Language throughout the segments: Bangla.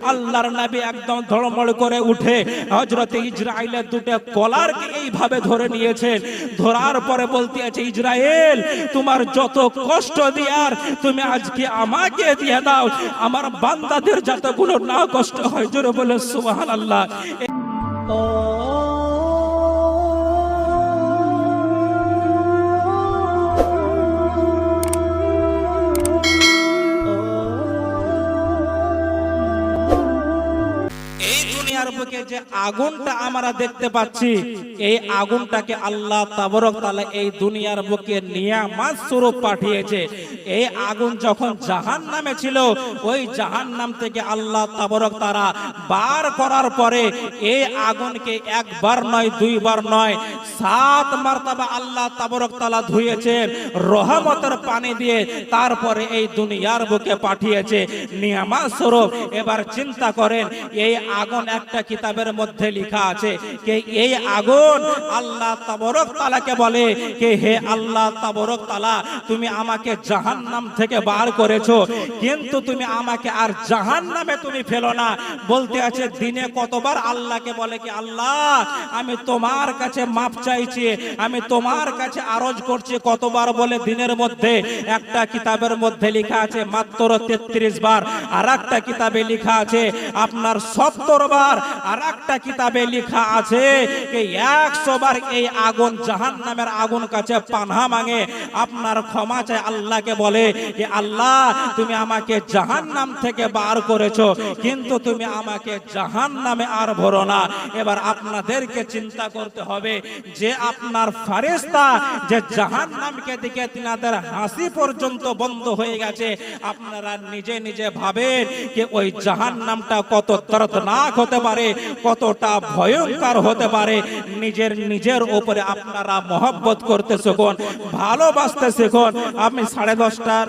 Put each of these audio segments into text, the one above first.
আল্লাহর নবী একদম ধড়মড় করে উঠে হজরত ইসরায়েলের দুটো কলারকে এইভাবে ধরে নিয়েছেন ধরার পরে বলতে আছে ইসরায়েল তোমার যত কষ্ট দিয়ার তুমি আজকে আমাকে দিয়ে দাও, আমার বান্দাদের যতগুলো না কষ্ট হয়, জোরে বলে সুবহানাল্লাহ। আল্লাহ দুনিয়ার বুকে যে আগুনটা আমরা দেখতে পাচ্ছি, এই আগুনটাকে আল্লাহ তাবরক এই দুনিয়ার বুকে স্বরূপ পাঠিয়েছে। এই আগুন যখন জাহান নামে ছিল, ওই জাহান নাম থেকে আল্লাহ তাবরক তারা বার করার পরে এই আগুনকে একবার নয়, দুইবার নয়, সাত মারতাবা আল্লাহ তাবরক তাআলা ধুয়েছেন রহমতের পানি দিয়ে তারপরে এই দুনিয়ার বুকে পাঠিয়েছে। নিয়ামত স্বরূপ, এবার চিন্তা করেন, এই আগুন একটা কিতাবের মধ্যে লেখা আছে কে এই আগুন আল্লাহ তাবরক তালাকে বলে, কে হে আল্লাহ তাবরক তালা, তুমি আমাকে জাহান্নাম থেকে বার করেছ, কিন্তু তুমি আমাকে আর জাহান্নামে তুমি ফেলো না। বলতে আছে, দিনে কতবার আল্লাহকে বলে কি, আল্লাহ, আমি তোমার কাছে মাপ চাইছি, আমি তোমার কাছে আরজ করছি কতবার বলে দিনের মধ্যে? একটা কিতাবের মধ্যে লেখা আছে মাত্র তেত্রিশ বার আর একটা কিতাবে লেখা আছে, আপনার সত্তর বার আর একটা কিতাবে লেখা আছে একশো বার এই আগুন জাহান নামের আগুন কাছে পানহা মাঙে। আপনার ক্ষমা চায়, আল্লাহকে বলে যে, আল্লাহ, তুমি আমাকে জাহান নাম থেকে বার করেছ, কিন্তু তুমি আমাকে জাহান নামে আর ভরো না। এবার আপনাদেরকে চিন্তা করতে হবে যে, আপনার ফারেস্তা যে জাহান নামকে দিকে তিনাদের হাসি পর্যন্ত বন্ধ হয়ে গেছে, আপনারা নিজে নিজে ভাবেন যে, ওই জাহান নামটা কত দর্দনাক হতে পারে। কতটা ভয়ঙ্কর হতে পারে, নিজের নিজের উপরে আপনারা মহব্বত করতে শিখুন, ভালোবাসতে শিখুন। আমি সাড়ে দশটার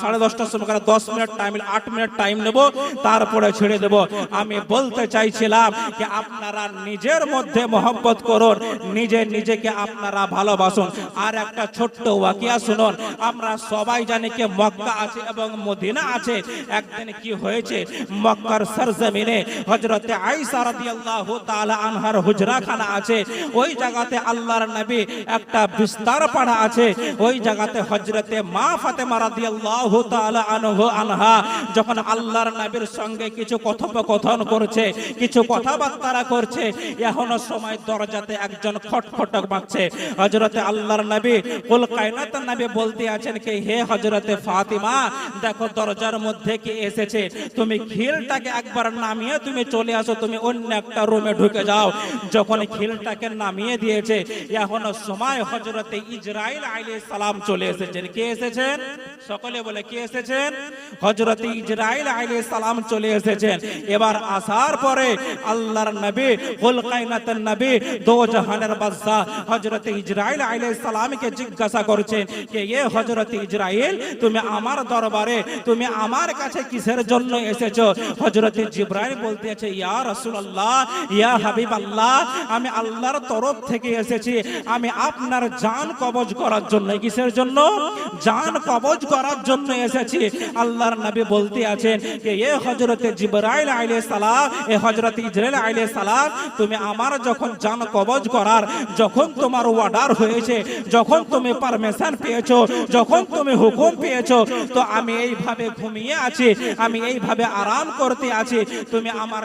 সাড়ে দশটার সময় করে দশ মিনিট টাইম আট মিনিট টাইম নেব, তারপরে ছেড়ে দেব। আমি বলতে চাইছিলাম যে আপনারা নিজের মধ্যে মহব্বত করুন, নিজে, নিজেকে আপনারা ভালোবাসুন। আর একটা ছোট্ট ওয়াকিয়া শুনুন, আমরা সবাই জানি যে মক্কা আছে এবং মদিনা আছে। একদিন কি হয়েছে? মক্কার সরজমিনে হজরতে আয়েশা রাদিয়াল্লাহু তাআলা আনহার হুজরাখানা আছে। ওই জায়গাতে আল্লাহর নবী একটা বিস্তার পাড়া আছে। ওই জায়গাতে হজরতে মা ফাতেমা রাদিয়াল্লাহু তাআলা আনহু আনহা যখন আল্লাহর নবীর সঙ্গে কিছু কথোপকথন করছে, কিছু কথাবার্তা করছে, এখনও সময় দরজাতে একজন খটখটক বাজছে হজরতে আল্লাহর নবী, কুল কায়নাতের নবী বলতে আছেন কি, হে হজরতে ফাতিমা, দেখো দরজার মধ্যে কি এসেছে, তুমি খিলটাকে একবার নামিয়ে তুমি চলে আসো তুমি অন্য একটা রুমে ঢুকে যাও। যখন খিলটাকে নামিয়ে দিয়েছে, এখনও সময় হজরতে ইসরাইল আলাইহিস সালাম চলে এসেছেন। কে এসেছেন? সকলে বলে, কে এসেছেন? হজরতে ইসরাইল আলাইহিস সালাম চলে এসেছেন। এবার আসার পরে আল্লাহর নবী কুল নবী দো জাহানের বাদশা হজরতে ইসরাইল আলাইহিস সালামকে জিজ্ঞাসা করছেন যে এ হজরতে ইসরাইল তুমি আমার দরবারে, তুমি আমার কাছে কিসের জন্য এসেছ? হজরতে জিব্রাইল বলতে আছে, ইয়া আমি আল্লাহর তরফ থেকে এসেছি। আমি আপনার জান কবজ করার জন্য, কিসের জন্য? জান কবজ করার জন্য এসেছি। আল্লাহর নবী বলতে আছেন যে, এ হজরতে জিব্রাইল আলাইহিস সালাম, এ হজরতে ইসরাইল আলাইহিস সালাম, তুমি আমার যখন জান কবজ করার, যখন তোমার অর্ডার হয়েছে, যখন তুমি পারমিশন পেয়েছ, যখন তুমি হুকুম পেয়েছ, তো আমি এইভাবে ঘুমিয়ে আছি, আমি এইভাবে আরাম করতে আছি। তুমি আমার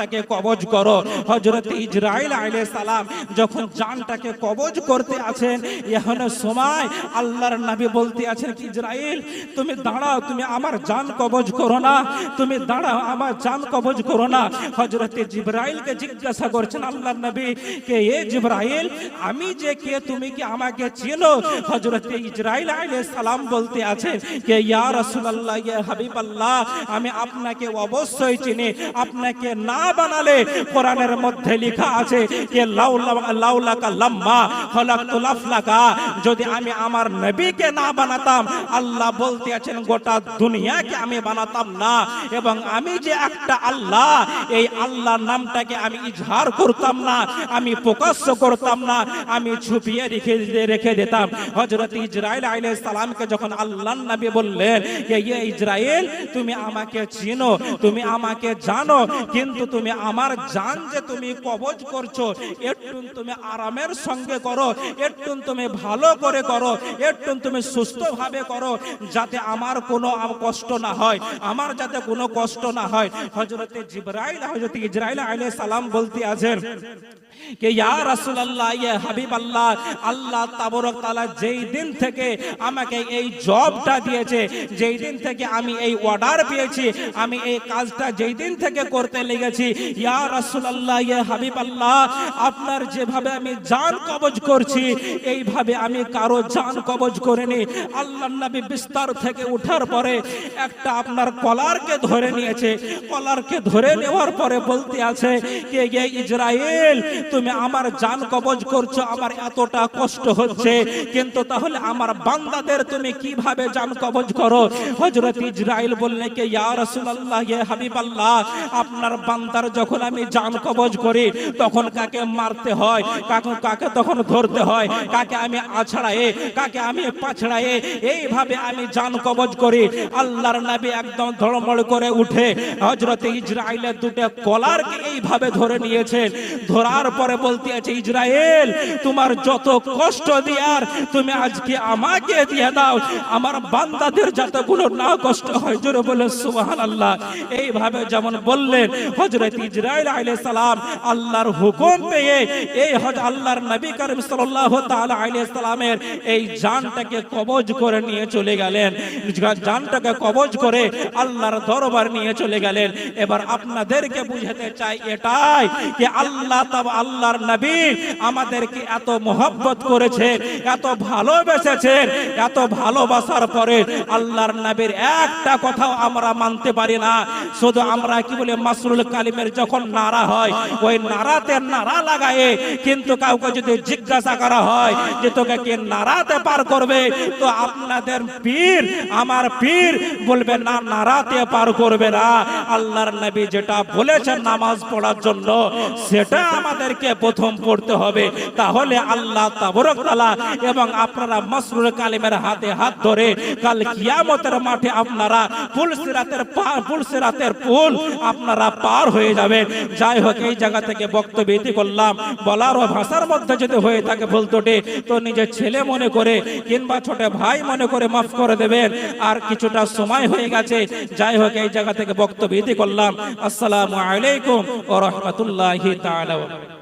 জানটাকে কবজ করো। হজরত ইসরাইল আলাইহিস সালাম যখন জানটাকে কবজ করতে আছেন, এখন সময় আল্লাহর নবী বলতে আছেন কি ইসরাইল তুমি দাঁড়াও, তুমি আমার জান কবজ করো না, তুমি দাঁড়াও, আমার জান কবজ করো না। হজরত জিব্রাইলকে জিজ্ঞাসা করছেন আল্লাহর নবী, কে এ জিব্রাইল? আমি যে কে, তুমি কি আমাকে চেনো? হজরত ইসরাইল আলাইহিস সালাম বলতে আছেন কে ইয়া রাসূলুল্লাহ, ইয়া হাবিবাল্লাহ, আমি আপনাকে অবশ্যই চিনি, আপনাকে না বানালে কোরআনের মধ্যে লেখা আছে যে লাউলা লাউলাকা লাম্মা খলাকতুল আফলাকা। যদি আমি আমার নবীকে না বানাতাম, আল্লাহ বলতে আছেন গোটা দুনিয়াকে আমি বানাতাম না। এবং আমি যে একটা আল্লাহ, এই আল্লাহর নামটাকে আমি ইজহার করতাম না, আমি প্রকাশ্য করতাম না, আমি ছুপিয়ে রেখে রেখে দিতাম। হজরত ইসরাইল আলাইহিস সালামকে যখন আল্লাহ নবী বললেন যে ইয়ে ইসরাইল তুমি আমাকে চিনো, তুমি আমাকে জানো, কিন্তু তুমি আমার জান যে তুমি কবজ করছ একটু তুমি আরামের সঙ্গে করো একটু তুমি ভালো করে করো একটু তুমি সুস্থ ভাবে করো, যাতে আমার কোনো কষ্ট না হয়, আমার যাতে কোনো কষ্ট না হয়। হযরত জিবরাইল, হযরত ইসরাইল আলাইহিস সালাম বলতে আছেন কে, ইয়া রাসূলুল্লাহ, ইয়া হাবিবাল্লাহ, আল্লাহ তাবারক তাআলা যেই দিন থেকে আমাকে এই জবটা দিয়েছে, যেই দিন থেকে আমি এই অর্ডার পেয়েছি, আমি এই কাজটা যেই দিন থেকে করতে লেগেছি আপনার যেভাবে আমি জান কবজ করছি, এইভাবে আমি কারও জান কবজ করিনি। আল্লাহর নবী বিস্তার থেকে ওঠার পরে একটা আপনার কলারকে ধরে নিয়েছে। কলারকে ধরে নেওয়ার পরে বলতে আছে কে গে ইসরায়েল তুমি আমার জান কবজ করছ, আমার এতটা কষ্ট হচ্ছে। কিন্তু তাহলে আমার বান্দাদের তুমি কীভাবে জান কবজ করো? হযরত ইসরাইল বললে কে, ইয়া রাসূলুল্লাহ, ইয়া হাবিবাল্লাহ, আপনার বান্দার যখন আমি জান কবজ করি, তখন কাকে মারতে হয়, কাকে কাকে তখন ধরতে হয়, কাকে আমি আছড়ায়ে, কাকে আমি পাছড়ায়ে, এইভাবে আমি জান কবজ করি। আল্লাহর নবী একদম ধড়মড় করে উঠে হযরত ইসরাইলের দুটো কলারকে এইভাবে ধরে নিয়েছেন। ধরার পরে বলতে আছে ইসরায়েল তোমার যত কষ্ট দিয়ার, তুমি আজকে আমাকে দিয়ে দাও। আমার বান্দাদের যাতে না কষ্ট হয়। জোরে বলে সুবহানাল্লাহ। এইভাবে যেমন বললেন হযরত সালাম আল্লাহর হুকুম পেয়ে এই আল্লাহর নবী করিম সাল্লাল্লাহু তাআলা এই জানটাকে কবজ করে নিয়ে চলে গেলেন। জানটাকে কবজ করে আল্লাহর দরবার নিয়ে চলে গেলেন। এবার আপনাদেরকে বুঝাতে চাই এটাই যে আল্লাহ তাব- আল্লাহর নবী আমাদেরকে এত মোহব্বত করেছে এত ভালোবেসেছেন, এত ভালোবাসার পরে আল্লাহর নবীর একটা কথাও আমরা মানতে পারি না। শুধু আমরা কি বলে, মাসরুল কালিমের যখন নারা হয়, ওই নারাতে নারা লাগায়ে কিন্তু কাউকে যদি জিজ্ঞাসা করা হয় যে তোকে কে নারাতে পার করবে, তো আপনাদের পীর, আমার পীর বলবে, না নারাতে পার করবে না। আল্লাহর নবী যেটা বলেছেন নামাজ পড়ার জন্য, সেটা আমাদেরকে প্রথম পড়তে হবে। তাহলে আল্লাহ তাবরক তাআলা এবং আপনারা মাসরুল কালিমের হাতে হাত ধরে কাল কিয়ামতের মাঠে আপনারা পুল সিরাতের পুল সিরাতের পুল আপনারা পার হয়ে যাবেন যাই হোক, এই জায়গা থেকে বক্তব্য এটি করলাম। বলার ও ভাষার মধ্যে যদি হয়ে থাকে ভুল ত্রুটি, তো নিজের ছেলে মনে করে কিংবা ছোট ভাই মনে করে মাফ করে দেবেন। আর কিছুটা সময় হয়ে গেছে। যাই হোক, এই জায়গা থেকে বক্তব্য এটি করলাম। আসসালামু আলাইকুম ও রহমতুল্লাহি তাআলা।